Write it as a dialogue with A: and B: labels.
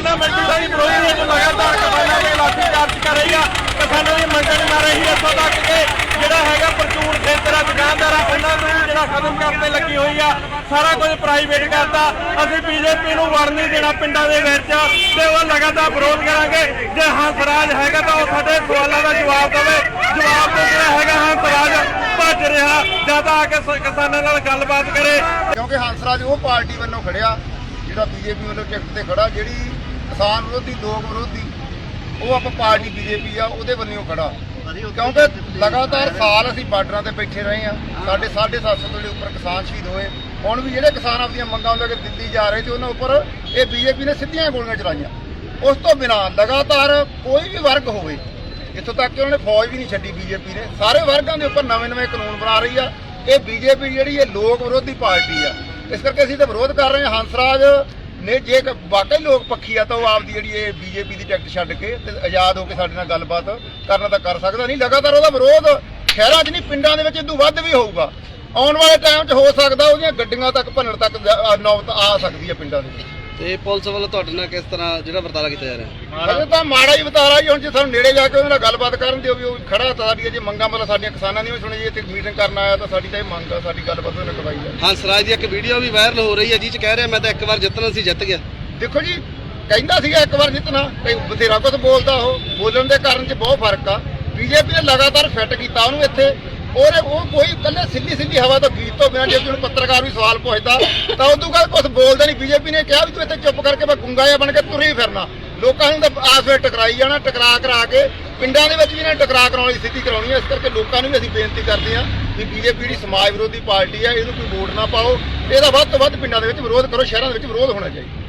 A: ਕਿਸਾਨਾਂ ਮਜ਼ਦੂਰਾਂ ਦੀ ਵਿਰੋਧੀ ਵਿੱਚ ਲਗਾਤਾਰ ਕਿਸਾਨਾਂ ਦੇ ਲਾਠੀ ਚਾਰਜ ਕਰ ਰਹੀ ਆ, ਕਿਸਾਨਾਂ ਦੀ ਮੰਗਣ ਨਾ ਰਹੀ ਇੱਥੋਂ ਤੱਕ ਕਿ ਜਿਹੜਾ ਹੈਗਾ ਪ੍ਰਚੂਨ ਖੇਤਰ ਆ, ਦੁਕਾਨਦਾਰ ਆ ਉਹਨਾਂ ਨੂੰ ਜਿਹੜਾ ਖਤਮ ਕਰਨ ਤੇ ਲੱਗੀ ਹੋਈ ਆ, ਸਾਰਾ ਕੁਝ ਪ੍ਰਾਈਵੇਟ ਕਰਤਾ। ਅਸੀਂ ਬੀਜੇਪੀ ਨੂੰ ਵੜ ਨਹੀਂ ਦੇਣਾ ਪਿੰਡਾਂ ਦੇ ਵਿੱਚ ਤੇ ਉਹ ਲਗਾਤਾਰ ਵਿਰੋਧ ਕਰਾਂਗੇ। ਜੇ ਹੰਸਰਾਜ ਹੈਗਾ ਤਾਂ ਉਹ ਸਾਡੇ ਸਵਾਲਾਂ ਦਾ ਜਵਾਬ ਦੇਵੇ। ਜਵਾਬ ਦੇ ਜਿਹੜਾ ਹੈਗਾ ਹੰਸਰਾਜ ਭੱਜ ਰਿਹਾ ਜਦ ਆ ਕੇ ਕਿਸਾਨਾਂ ਨਾਲ ਗੱਲਬਾਤ ਕਰੇ।
B: ਕਿਉਂਕਿ ਹੰਸਰਾਜ ਉਹ ਪਾਰਟੀ ਵੱਲੋਂ ਖੜਿਆ, ਜਿਹੜਾ ਬੀਜੇਪੀ ਵੱਲੋਂ ਟਿਕਟ ਤੇ ਖੜਾ, ਜਿਹੜੀ ਕਿਸਾਨ ਵਿਰੋਧੀ ਲੋਕ ਵਿਰੋਧੀ ਉਹ ਆਪਾਂ ਪਾਰਟੀ ਬੀਜੇਪੀ ਆ ਉਹਦੇ ਵੱਲੋਂ ਖੜਾ। ਕਿਉਂਕਿ ਲਗਾਤਾਰ ਸਾਲ ਅਸੀਂ ਬਾਰਡਰਾਂ ਤੇ ਬੈਠੇ ਰਹੇ ਆ। ਸਾਡੇ 750 ਤੋਂ ਜਿਹੜੇ ਉੱਪਰ ਕਿਸਾਨ ਸ਼ਹੀਦ ਹੋਏ। ਹੁਣ ਵੀ ਜਿਹੜੇ ਕਿਸਾਨ ਆਪਣੀਆਂ ਮੰਗਾਂ ਲੈ ਕੇ ਦਿੱਲੀ ਜਾ ਰਹੇ ਤੇ ਉਹਨਾਂ ਉੱਪਰ ਇਹ ਬੀਜੇਪੀ ਨੇ ਸਿੱਧੀਆਂ ਗੋਲੀਆਂ ਚਲਾਈਆਂ। ਉਸ ਤੋਂ ਬਿਨਾਂ ਲਗਾਤਾਰ ਕੋਈ ਵੀ ਵਰਗ ਹੋਵੇ ਇੱਥੋਂ ਤੱਕ ਕਿ ਉਹਨਾਂ ਨੇ ਫੌਜ ਵੀ ਨਹੀਂ ਛੱਡੀ ਬੀਜੇਪੀ ਨੇ। ਸਾਰੇ ਵਰਗਾਂ ਦੇ ਉੱਪਰ ਨਵੇਂ-ਨਵੇਂ ਕਾਨੂੰਨ ਬਣਾ ਰਹੀ ਆ। ਇਹ ਬੀਜੇਪੀ ਜਿਹੜੀ ਇਹ ਲੋਕ ਵਿਰੋਧੀ ਪਾਰਟੀ ਆ। ਇਸ ਕਰਕੇ ਅਸੀਂ ਤਾਂ ਵਿਰੋਧ ਕਰ ਰਹੇ ਹਾਂ। ਹੰਸਰਾਜ ਨੇ ਜੇ ਵਾਕਈ ਲੋਕ ਪੱਖੀ ਆ ਤਾਂ ਉਹ ਆਪਦੀ ਜਿਹੜੀ ਇਹ ਬੀਜੇਪੀ ਦੀ ਟਿਕਟ ਛੱਡ ਕੇ ਤੇ ਆਜ਼ਾਦ ਹੋ ਕੇ ਸਾਡੇ ਨਾਲ ਗੱਲਬਾਤ ਕਰਨਾ ਤਾਂ ਕਰ ਸਕਦਾ ਨਹੀਂ। ਲਗਾਤਾਰ ਉਹਦਾ ਵਿਰੋਧ ਸ਼ਹਿਰਾਂ 'ਚ ਨਹੀਂ, ਪਿੰਡਾਂ ਦੇ ਵਿੱਚ ਇਦੋਂ ਵੱਧ ਵੀ ਹੋਊਗਾ। ਆਉਣ ਵਾਲੇ ਟਾਈਮ 'ਚ ਹੋ ਸਕਦਾ ਉਹਦੀਆਂ ਗੱਡੀਆਂ ਤੱਕ, ਭੰਨਣ ਤੱਕ ਨੌਬਤ ਆ ਸਕਦੀ ਹੈ ਪਿੰਡਾਂ ਦੇ ਵਿੱਚ।
C: ਤੇ ਪੁਲਿਸ ਵੱਲੋਂ ਤੁਹਾਡੇ ਨਾਲ ਕਿਸ ਤਰ੍ਹਾਂ ਜਿਹੜਾ ਵਰਤਾਰਾ ਕੀਤਾ ਜਾ ਰਿਹਾ?
B: ਅਜੇ ਤਾਂ ਮਾੜਾ ਹੀ ਬਤਾਰਾ ਜੀ ਹੁਣ ਜੇ ਸਾਨੂੰ ਨੇੜੇ ਜਾ ਕੇ ਉਹਦੇ ਨਾਲ ਗੱਲਬਾਤ ਕਰਨ ਦਿਓ ਵੀ ਉਹ ਖੜਾ ਤਾਂ ਸਾਡੀ ਜੇ ਮੰਗਾਂ ਮਤਲਬ ਸਾਡੀਆਂ ਕਿਸਾਨਾਂ ਦੀ ਵੀ ਸੁਣੀ ਜੀ ਇੱਥੇ ਮੀਟਿੰਗ ਕਰਨ ਆਇਆ ਤਾਂ ਸਾਡੀ ਤਾਂ ਇਹ ਮੰਗ ਆ ਸਾਡੀ ਗੱਲਬਾਤ ਉਹਨੇ ਕਰਵਾਈ ਆ।
C: ਹੰਸਰਾਜ ਦੀ ਇੱਕ ਵੀਡੀਓ ਵੀ ਵਾਇਰਲ ਹੋ ਰਹੀ ਹੈ ਜਿਹ ਚ ਕਹਿ ਰਿਹਾ ਮੈਂ ਤਾਂ ਇੱਕ ਵਾਰ ਜਿੱਤਣਾ ਸੀ ਜਿੱਤ ਗਿਆ।
B: ਦੇਖੋ ਜੀ ਕਹਿੰਦਾ ਸੀਗਾ ਇੱਕ ਵਾਰ ਜਿੱਤਣਾ ਤੇ ਬਥੇਰਾ ਕੁਝ ਬੋਲਦਾ ਉਹ। ਬੋਲਣ ਦੇ ਕਾਰਨ 'ਚ ਬਹੁਤ ਫ਼ਰਕ ਆ। ਬੀਜੇਪੀ ਨੇ ਲਗਾਤਾਰ ਫਿੱਟ ਕੀਤਾ ਉਹਨੂੰ ਇੱਥੇ। ਔਰ ਉਹ ਕੋਈ ਕੱਲੇ ਸਿੱਧੀ ਸਿੱਧੀ ਹਵਾ ਤੋਂ ਗੀਤ ਤੋਂ ਬਿਨਾਂ ਜੇ ਉਹਨੂੰ ਪੱਤਰਕਾਰ ਵੀ ਸਵਾਲ ਪੁੱਛਦਾ, ਤਾਂ ਉਦੋਂ ਬਾਅਦ ਕੁਝ ਬੋਲਦਾ ਨਹੀਂ। ਬੀਜੇਪੀ ਨੇ ਕਿਹਾ ਵੀ ਤੂੰ ਇੱਥੇ ਚੁੱਪ ਕਰਕੇ ਮੈਂ ਗੁੰਗਾ ਜਿਹਾ ਬਣ ਕੇ ਤੁਰ ਹੀ ਫਿਰਨਾ। ਲੋਕਾਂ ਨੂੰ ਤਾਂ ਆਸ ਵਿੱਚ ਟਕਰਾਈ ਜਾਣਾ, ਟਕਰਾ ਕਰਾ ਕੇ ਪਿੰਡਾਂ ਦੇ ਵਿੱਚ ਵੀ ਇਹਨਾਂ ਨੇ ਟਕਰਾ ਕਰਾਉਣ ਦੀ ਸਥਿਤੀ ਕਰਾਉਣੀ ਹੈ। ਇਸ ਕਰਕੇ ਲੋਕਾਂ ਨੂੰ ਵੀ ਅਸੀਂ ਬੇਨਤੀ ਕਰਦੇ ਹਾਂ ਵੀ ਬੀਜੇਪੀ ਜਿਹੜੀ ਸਮਾਜ ਵਿਰੋਧੀ ਪਾਰਟੀ ਹੈ, ਇਹਨੂੰ ਕੋਈ ਵੋਟ ਨਾ ਪਾਓ। ਇਹਦਾ ਵੱਧ ਤੋਂ ਵੱਧ ਪਿੰਡਾਂ ਦੇ ਵਿੱਚ ਵਿਰੋਧ ਕਰੋ, ਸ਼ਹਿਰਾਂ ਦੇ ਵਿੱਚ ਵਿਰੋਧ ਹੋਣਾ ਚਾਹੀਦਾ।